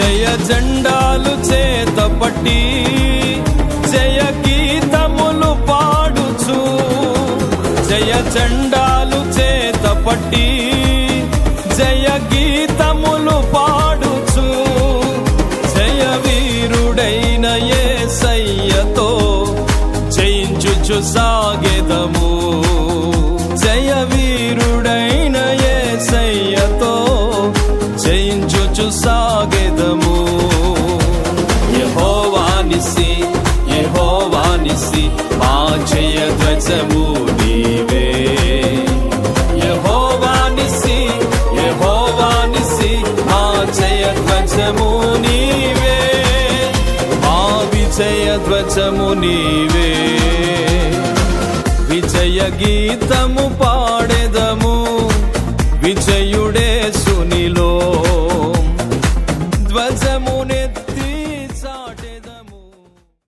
జయ జెండాలు చేత పట్టి జయ గీతములు పాడుచు. జయ జెండాలు చేత పట్టి జయ గీతములు పాడుచు. జయ వీరుడైన యేసయ్యతో జయించుచు సాగెదము. నడుచు సాగెదము. యహోవానిసి యహోవానిసి మా జయ ధ్వజము నీవే. యహోవానిసి యహోవానిసి మా జయ ధ్వజము నీవే. మా విజయ ధ్వజము నీవే. విజయ గీతము పాడెదము. విజయ যেমনে